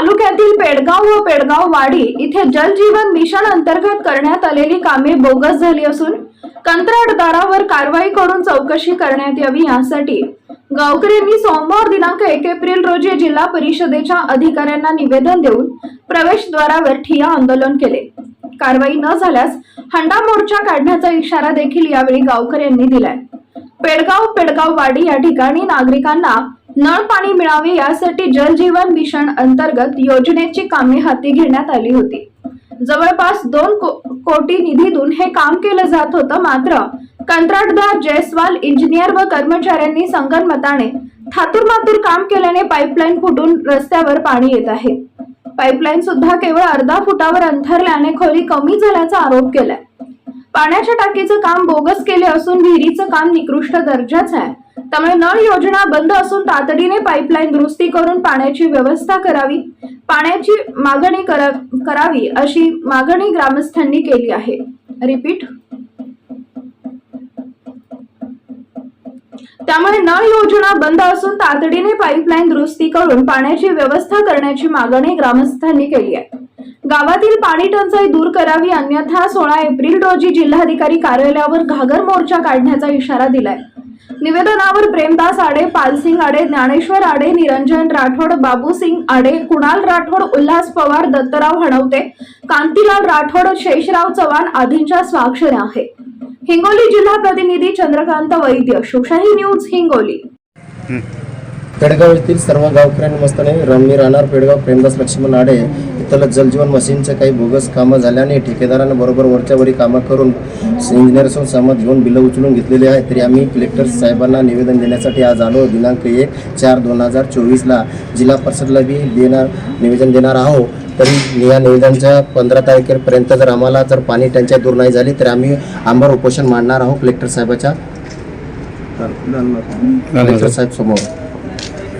तालुक्यातील पेडगाव व पेडगाव वाडी इथे जलजीवन मिशन अंतर्गत करण्यात आलेली कामे बोगस झाली असून कंत्राटदारावर कारवाई करून चौकशी करण्यात यावी यासाठी गावकऱ्यांनी सोमवार दिनांक एक एप्रिल रोजी जिल्हा परिषदेच्या अधिकाऱ्यांना निवेदन देऊन प्रवेशद्वारावर ठिया आंदोलन केले. कारवाई न झाल्यास हंडा मोर्चा काढण्याचा इशारा देखील यावेळी गावकऱ्यांनी दिलाय. पेडगाव पेडगाव वाडी या ठिकाणी नागरिकांना नळ पाणी मिळावे यासाठी जलजीवन मिशन अंतर्गत योजनेची कामे हाती घेण्यात आली होती. जवळपास दोन को- कोटी निधीतून हे काम केलं जात होतं मात्र कंत्राटदार जयस्वाल इंजिनियर व कर्मचाऱ्यांनी संगनमताने थातुरमातूर काम केल्याने पाईपलाईन फुटून रस्त्यावर पाणी येत आहे. पाईपलाईन सुद्धा केवळ अर्धा फुटावर अंथरल्याने खोली कमी झाल्याचा आरोप केलाय. पाण्याच्या टाकीचं काम बोगस केले असून विहिरीचं काम निकृष्ट दर्जाचं आहे. त्यामुळे नळ योजना बंद असून तातडीने पाईपलाईन दुरुस्ती करून पाण्याची व्यवस्था करावी पाण्याची मागणी करा- करावी अशी मागणी ग्रामस्थांनी केली आहे. रिपीट. त्यामुळे नळ योजना बंद असून तातडीने पाईपलाईन दुरुस्ती करून पाण्याची व्यवस्था करण्याची मागणी ग्रामस्थांनी केली आहे. गावातील पाणी टंचाई दूर करावी अन्यथा सोळा एप्रिल रोजी जिल्हाधिकारी कार्यालयावर घागर मोर्चा काढण्याचा इशारा दिलाय. निवेदनावर प्रेमदास आडे पालसिंग आडे ज्ञानेश्वर आडे निरंजन राठोड बाबूसिंग आडे कुणाल राठोड उल्हास पवार दत्तराव हणवते कांतीलाल राठोड शेषराव चव्हाण आदींच्या स्वाक्षऱ्या आहेत हिंगोली जिल्हा प्रतिनिधी चंद्रकांत वैद्य शिवशाही न्यूज हिंगोली. पेडगाव येथील सर्व गावकऱ्यांनी मस्ताने रमणी राहणार पेडगाव प्रेमदास लक्ष्मण आडे इथलं जलजीवन मशीनचं काही बोगस कामं झाल्याने ठेकेदारानं बरोबर वरच्या वरी कामं करून इंजिनियरसोबत सहमत घेऊन बिलं उचलून घेतलेली आहे तरी आम्ही कलेक्टर साहेबांना निवेदन देण्यासाठी आज आलो. दिनांक एक चार दोन हजार चोवीसला जिल्हा परिषदला बी देणार निवेदन देणार आहोत. तरी या निवेदनच्या पंधरा तारखेपर्यंत जर आम्हाला जर पाणी टंचाई दूर नाही झाली तर आम्ही आंबर उपोषण मांडणार आहोत कलेक्टर साहेबाच्या कलेक्टर साहेब समोर.